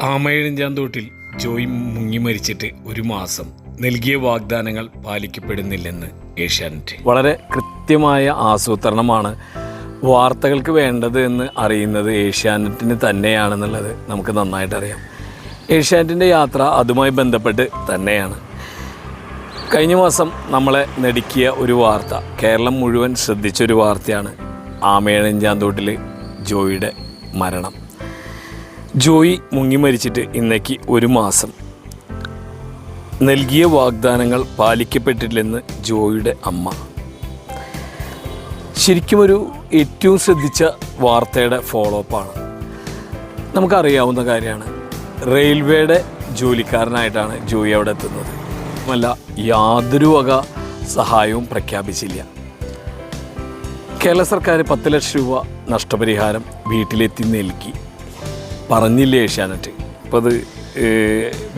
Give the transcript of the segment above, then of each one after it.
ആമയിഴഞ്ചാന്തോട്ടിൽ ജോയ് മുങ്ങി മരിച്ചിട്ട് ഒരു മാസം നൽകിയ വാഗ്ദാനങ്ങൾ പാലിക്കപ്പെടുന്നില്ലെന്ന് ഏഷ്യാനെറ്റ്. വളരെ കൃത്യമായ ആസൂത്രണമാണ് വാർത്തകൾക്ക് വേണ്ടത് എന്ന് അറിയുന്നത് ഏഷ്യാനെറ്റിന് തന്നെയാണെന്നുള്ളത് നമുക്ക് നന്നായിട്ട് അറിയാം ഏഷ്യാനെറ്റിന്റെ യാത്ര അതുമായി ബന്ധപ്പെട്ട് തന്നെയാണ്. കഴിഞ്ഞ മാസം നമ്മളെ നെടുക്കിയ ഒരു വാർത്ത കേരളം മുഴുവൻ ശ്രദ്ധിച്ചൊരു വാർത്തയാണ് ആമേഴഞ്ചാന്തോട്ടിൽ ജോയിയുടെ മരണം. ജോയി മുങ്ങി മരിച്ചിട്ട് ഇന്നേക്ക് ഒരു മാസം. നൽകിയ വാഗ്ദാനങ്ങൾ പാലിക്കപ്പെട്ടിട്ടില്ലെന്ന് ജോയിയുടെ അമ്മ. ശരിക്കും ഒരു ഏറ്റവും ശ്രദ്ധിച്ച വാർത്തയുടെ ഫോളോ അപ്പാണ് നമുക്കറിയാവുന്ന കാര്യമാണ്. റെയിൽവേയുടെ ജോലിക്കാരനായിട്ടാണ് ജോയി അവിടെ എത്തുന്നത്. അല്ല യാതൊരു വക സഹായവും പ്രഖ്യാപിച്ചില്ല. കേരള സർക്കാർ പത്ത് ലക്ഷം രൂപ നഷ്ടപരിഹാരം വീട്ടിലെത്തി നൽകി. പറഞ്ഞില്ലേ ഏഷ്യാനെറ്റ്? അപ്പോൾ അത്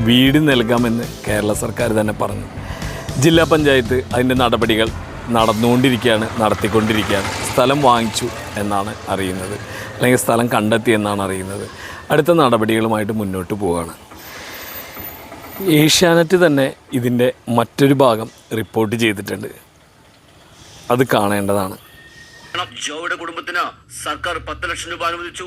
വീട് നൽകാമെന്ന് കേരള സർക്കാർ തന്നെ പറഞ്ഞു. ജില്ലാ പഞ്ചായത്ത് അതിന്റെ നടപടികൾ നടന്നുകൊണ്ടിരിക്കുകയാണ് നടത്തിക്കൊണ്ടിരിക്കുകയാണ്. സ്ഥലം വാങ്ങിച്ചു എന്നാണ് അറിയുന്നത്. അല്ലെങ്കിൽ സ്ഥലം കണ്ടെത്തി എന്നാണ് അറിയുന്നത്. അടുത്ത നടപടികളുമായിട്ട് മുന്നോട്ട് പോവുകയാണ്. ഏഷ്യാനെറ്റ് തന്നെ ഇതിന്റെ മറ്റൊരു ഭാഗം റിപ്പോർട്ട് ചെയ്തിട്ടുണ്ട്. അത് കാണേണ്ടതാണ്. ജോയുടെ കുടുംബത്തിന് സർക്കാർ പത്ത് ലക്ഷം രൂപ അനുവദിച്ചു.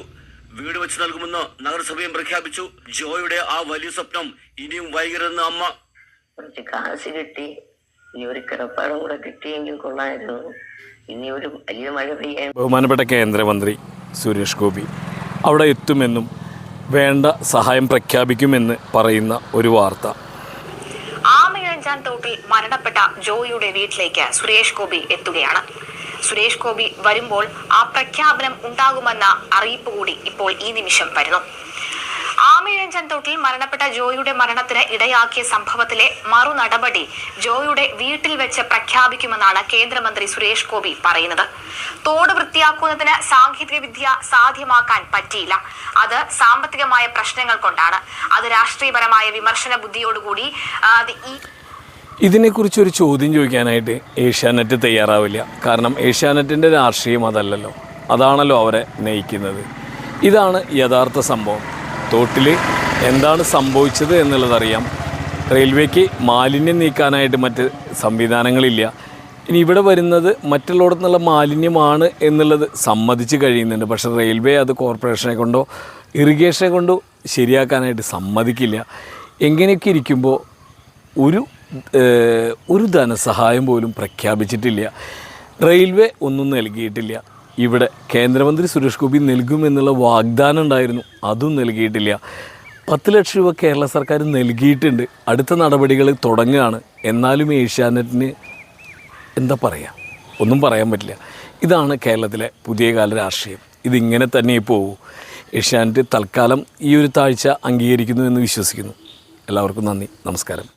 വീട് വെച്ച് നൽകുമെന്ന് നഗരസഭയും പ്രഖ്യാപിച്ചു. ജോയുടെ ആ വലിയ സ്വപ്നം ഇനിയും വൈകരുതെന്ന് അമ്മ. കുറച്ച് കാശ് കിട്ടി. ഇനി ഒരു കിടപ്പാടം കൂടെ കിട്ടിയെങ്കിൽ കൊള്ളായിരുന്നു. ഇനി ഒരു വലിയ മഴ പെയ്യാൻ ബഹുമാനപ്പെട്ട കേന്ദ്രമന്ത്രി സുരേഷ് ഗോപി അവിടെ എത്തുമെന്നും വേണ്ട സഹായം പ്രഖ്യാപിക്കുമെന്ന് പറയുന്ന ഒരു വാർത്ത. ആമയഞ്ചാൻ തോട്ടിൽ മരണപ്പെട്ട ജോയിയുടെ വീട്ടിലേക്ക് സുരേഷ് ഗോപി എത്തുകയാണ്. സുരേഷ് ഗോപി വരുമ്പോൾ ആ പ്രഖ്യാപനം ഉണ്ടാകുമെന്ന അറിയിപ്പ് കൂടി ഇപ്പോൾ ഈ നിമിഷം വരുന്നു. ആമയിഴഞ്ചാൻ തൊട്ടിൽ മരണപ്പെട്ട ജോയിയുടെ മരണത്തിന് ഇടയാക്കിയ സംഭവത്തിലെ മറു നടപടി ജോയിയുടെ വീട്ടിൽ വെച്ച് പ്രഖ്യാപിക്കുമെന്നാണ് കേന്ദ്രമന്ത്രി സുരേഷ് ഗോപി പറയുന്നത്. തോട് വൃത്തിയാക്കുന്നതിന് സാങ്കേതിക വിദ്യ സാധ്യമാക്കാൻ പറ്റിയില്ല. അത് സാമ്പത്തികമായ പ്രശ്നങ്ങൾ കൊണ്ടാണ്. അത് രാഷ്ട്രീയപരമായ വിമർശന ബുദ്ധിയോടുകൂടി ഈ ഇതിനെക്കുറിച്ച് ഒരു ചോദ്യം ചോദിക്കാനായിട്ട് ഏഷ്യാനെറ്റ് തയ്യാറാവില്ല. കാരണം ഏഷ്യാനെറ്റിന്റെ രാഷ്ട്രീയം അതല്ലല്ലോ. അതാണല്ലോ അവരെ നയിക്കുന്നത്. ഇതാണ് യഥാർത്ഥ സംഭവം. തോട്ടിൽ എന്താണ് സംഭവിച്ചത് എന്നുള്ളതറിയാം. റെയിൽവേക്ക് മാലിന്യം നീക്കാനായിട്ട് മറ്റ് സംവിധാനങ്ങളില്ല. ഇനി ഇവിടെ വരുന്നത് മറ്റുള്ളിടത്തു നിന്നുള്ള മാലിന്യമാണ് എന്നുള്ളത് സമ്മതിച്ച് കഴിയുന്നുണ്ട്. പക്ഷേ റെയിൽവേ അത് കോർപ്പറേഷനെ കൊണ്ടോ ഇറിഗേഷനെ കൊണ്ടോ ശരിയാക്കാനായിട്ട് സമ്മതിക്കില്ല. എങ്ങനെയൊക്കെ ഇരിക്കുമ്പോൾ ഒരു ഒരു ധനസഹായം പോലും പ്രഖ്യാപിച്ചിട്ടില്ല. റെയിൽവേ ഒന്നും നൽകിയിട്ടില്ല. ഇവിടെ കേന്ദ്രമന്ത്രി സുരേഷ് ഗോപി നൽകുമെന്നുള്ള വാഗ്ദാനം ഉണ്ടായിരുന്നു. അതും നൽകിയിട്ടില്ല. പത്ത് ലക്ഷം രൂപ കേരള സർക്കാർ നൽകിയിട്ടുണ്ട്. അടുത്ത നടപടികൾ തുടങ്ങുകയാണ് എന്നാലും ഏഷ്യാനെറ്റിന് എന്താ പറയുക ഒന്നും പറയാൻ പറ്റില്ല. ഇതാണ് കേരളത്തിലെ പുതിയ കാല രാഷ്ട്രീയം. ഇതിങ്ങനെ തന്നെ പോകൂ ഏഷ്യാനെറ്റ് തൽക്കാലം ഈ ഒരു താഴ്ച അംഗീകരിക്കുന്നു എന്ന് വിശ്വസിക്കുന്നു. എല്ലാവർക്കും നന്ദി. നമസ്കാരം.